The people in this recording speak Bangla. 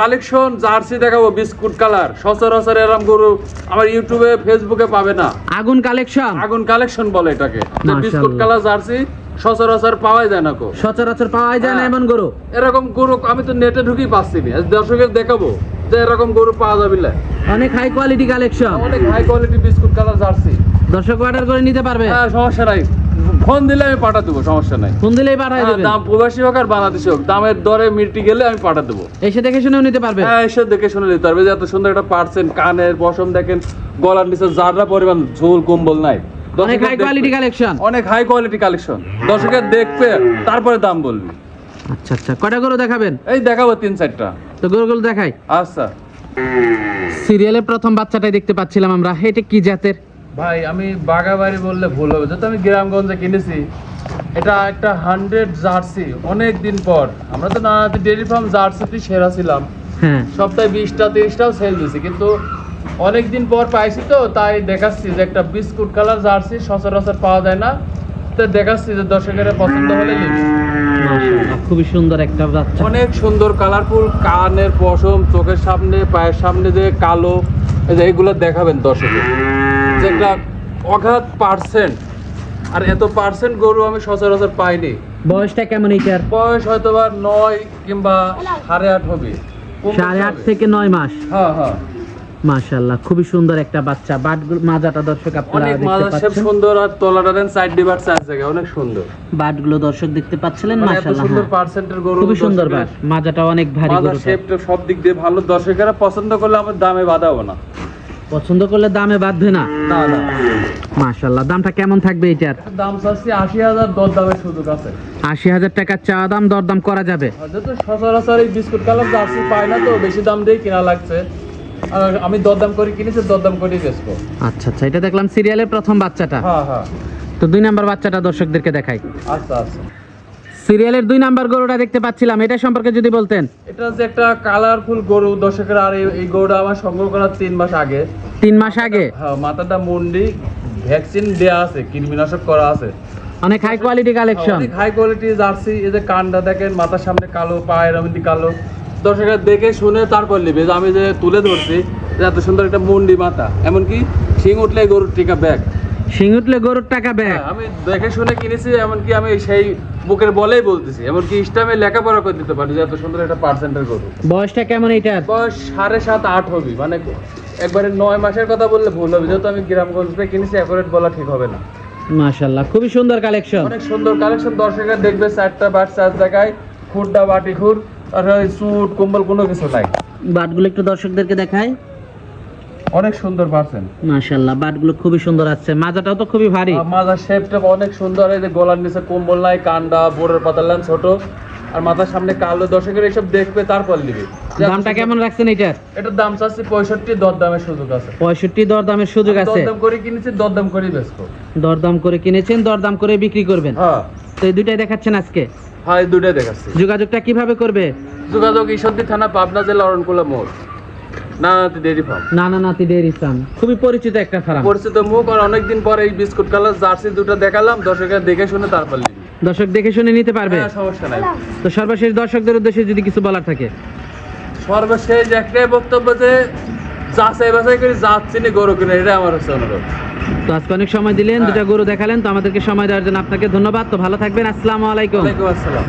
কালেকশন জার্সি দেখাবো বিস্কুট কালার। সচরাচর এরম গরু আমার ইউটিউবে ফেসবুকে পাবে না। আগুন কালেকশন? আগুন কালেকশন বলে এটাকে। বিস্কুট কালার জার্সি সচরাচর পাওয়াই যায় না কো সচরাচর পাওয়া যায় না হ্যাঁ। এমন গরু? এরকম গরু আমি তো নেটে ঢুকেই পাচ্ছি না। দর্শকের দেখাবো যে এরকম গরু পাওয়া যাবে না। অনেক হাই কোয়ালিটি কালেকশন। অনেক high quality biscuit colour jersey. দর্শক অর্ডার করে নিতে পারবে? হ্যাঁ সমস্যা নাই। ফোন দিলে আমি পাঠা দেবো সমস্যা নাই। ফোন দিলেই পাঠাই হ্যাঁ, দেবেন? দাম প্রবাসী হোক আর বাংলাদেশি হোক দামের দরে মিটি গেলে আমি পাঠা দেবো। এসে দেখে শুনেও নিতে পারবে? হ্যাঁ এসে দেখে শুনে নিতে পারবে যে এত সুন্দর একটা কানের পশম দেখেন গলার নিচে যাররা পরিমাণ ঝোল কম্বল নাই। অনেক হাই কোয়ালিটি কালেকশন অনেক হাই কোয়ালিটি কালেকশন দর্শকের দেখবে তারপরে দাম বলবি। আচ্ছা আচ্ছা কয়টা গরু দেখাবেন? এই দেখাবো তিন চারটা। তো গরুগুলো দেখাই। আচ্ছা। সিরিয়ালের প্রথম বাচ্চাটাই দেখতে পাচ্ছিলাম আমরা এটা কি জাতের? ভাই আমি বাগাবাড়ি বললে ভুল হবে। যেহেতু আমি গ্রামগঞ্জে কিনেছি এটা একটা হান্ড্রেড জার্সি অনেক দিন পর। আমরা তো না ডেয়ারি ফার্ম জার্সিতে সেরা ছিলাম। সপ্তাহে বিশটা তিরিশটাও সেল দিছি কিন্তু অনেক দিন পর পাইছি তো তাই দেখাচ্ছি যে একটা বিস্কুট কালার জার্সি সচরাচর পাওয়া যায় না। তো দেখাচ্ছি যে দর্শকেরা পছন্দ হলে খুবই সুন্দর একটা বাচ্চা। অনেক সুন্দর কালারফুল কানের পশম চোখের সামনে পায়ের সামনে যে কালো এগুলো দেখাবেন দর্শকের যে একটা অগাধ পার্সেন্ট আর এত পার্সেন্ট গরু আমি সচরাচর পাইনি। বয়সটা কেমন এইটার? বয়স হয়তো বা নয় কিংবা সাড়ে আট হবে। সাড়ে আট থেকে নয় মাস? হ্যাঁ হ্যাঁ। মাশাআল্লাহ খুবই সুন্দর একটা বাচ্চা। বাট মাজাটা দর্শক আপনারা দেখতে মাজার শেপ পাচ্ছেন। সুন্দর আর তলাটা দেন সাইড ডিবার চার জায়গায় অনেক সুন্দর। বাটগুলো দর্শক দেখতে পাচ্ছিলেন মানে মাশাআল্লাহ সুন্দর হ্যাঁ। পার্সেন্টের গরু খুবই সুন্দর বাট মাজাটা অনেক ভারী মাজার গরুটা। শেপটা সব দিক দিয়ে ভালো। দর্শকেরা পছন্দ করলে আমার দামে বাধাবো না। পছন্দ করলে দামে বাঁধবে না। না না। মাশাআল্লাহ দামটা কেমন থাকবে এটার দাম চাচ্ছি আশি হাজার দর দামের সুযোগ আছে। আশি হাজার টাকার চা দাম দরদাম করা যাবে? সচরাচর এই বিস্কুট কালার জার্সি পাই না তো বেশি দাম দিয়ে কিনা লাগছে। আর আমি দরদাম করে কিনেছি দরদাম করেই বেচবো। আচ্ছা আচ্ছা এটা দেখলাম সিরিয়ালের প্রথম বাচ্চাটা। হ্যাঁ হ্যাঁ। তো দুই নাম্বার বাচ্চাটা দর্শকদেরকে দেখাই। আচ্ছা আচ্ছা। সিরিয়ালের দুই নাম্বার গরুটা দেখতে পাচ্ছিলাম এটা সম্পর্কে যদি বলতেন। এটা যে একটা কালারফুল গরু দর্শকের আর এই- গরুটা আমার সংগ্রহ করার তিন মাস আগে। তিন মাস আগে? হ্যাঁ মাথাটা মুন্ডি ভ্যাকসিন দেয়া আছে কৃমিনাশক করা আছে। অনেক হাই কোয়ালিটি কালেকশন অনেক হাই কোয়ালিটি জার্সি এই যে কানটা দেখেন মাথার সামনে কালো পায়ের এমনি কালো। দর্শকেরা দেখে শুনে তারপর নেবে যে আমি যে তুলে ধরছি এত সুন্দর একটা মুন্ডি মাথা। এমনকি শিং উঠলে গরুর টিকা ব্যাগ। সিং উঠলে গরুর টাকা ব্যাগ। আমি দেখে শুনে কিনেছি এমনকি আমি সেই বুকের বলেই বলতেছি। এমনকি ইস্টামে লেখাপড়া করে দিতে পারি যে এত সুন্দর একটা পার্সেন্টের গরু। বয়সটা কেমন এইটার? বয়স সাড়ে সাত আট হবি। মানে একবারে নয় মাসের কথা বললে ভুল হবে। যেহেতু আমি গ্রামগঞ্জ থেকে কিনেছি অ্যাকোরেট বলা ঠিক হবে না। মাশাআল্লাহ খুবই সুন্দর কালেকশন অনেক সুন্দর কালেকশন দর্শকরা দেখবে চারটা বাট চার জায়গায় খুরটা বাটি খুর আর স্যুট কম্বল কোনো কিছু নাই। বাটগুলো একটু দর্শকদেরকে দেখাই। অনেক সুন্দর পার্সেন মাশাআল্লাহ বাটগুলো খুবই সুন্দর আছে মাজাটাও তো খুবই ভারী। মাথার শেপটা অনেক সুন্দর এই যে গলার নিচে কম্বল নাই কান্ডা বোরের ছোট। আর মাথার সামনে কালো দর্শকের এইসব দেখবে তারপর নিবে। দামটা কেমন রাখছেন এইটার? এটার দাম চাচ্ছি পঁয়ষট্টি দর দামের সুযোগ আছে। পঁয়ষট্টি দরদামের সুযোগ আছে। দরদাম করে কিনেছি দরদাম বেচবো। দরদাম করে কিনেছেন দরদাম করে বিক্রি করবেন। হ্যাঁ। তো এই দুইটাই দেখাচ্ছেন আজকে? হ্যাঁ এই দুটাই দেখাচ্ছি। যোগাযোগটা কীভাবে করবে? যোগাযোগ ঈশ্বরদী থানা পাবনা জেলা অরণকুলা মোড়। না ডেরি ফার্ম। নানা ডেয়ারি ফার্ম। খুবই পরিচিত একটা ফার্ম। পরিচিত মুখ আর অনেকদিন পর এই বিস্কুট কালার জার্সি দুটো দেখালাম দর্শকের দেখে শুনে তারপর দর্শক দেখে শুনে নিতে পারবে। হ্যাঁ, সমস্যা নাই। তো সর্বশেষ দর্শকদের উদ্দেশ্যে যদি কিছু বলার থাকে। সর্বশেষ একটাই বক্তব্য যে যাচাই বাছাই করে যাচ্ছি না গরু কিনে এটা আমার হচ্ছে অনুরোধ। তো আজকে অনেক সময় দিলেন হ্যাঁ। দুটা গরু দেখালেন তো আমাদেরকে সময় দেওয়ার জন্য আপনাকে ধন্যবাদ। তো ভালো থাকবেন আসসালামু আলাইকুম। আসসালাম।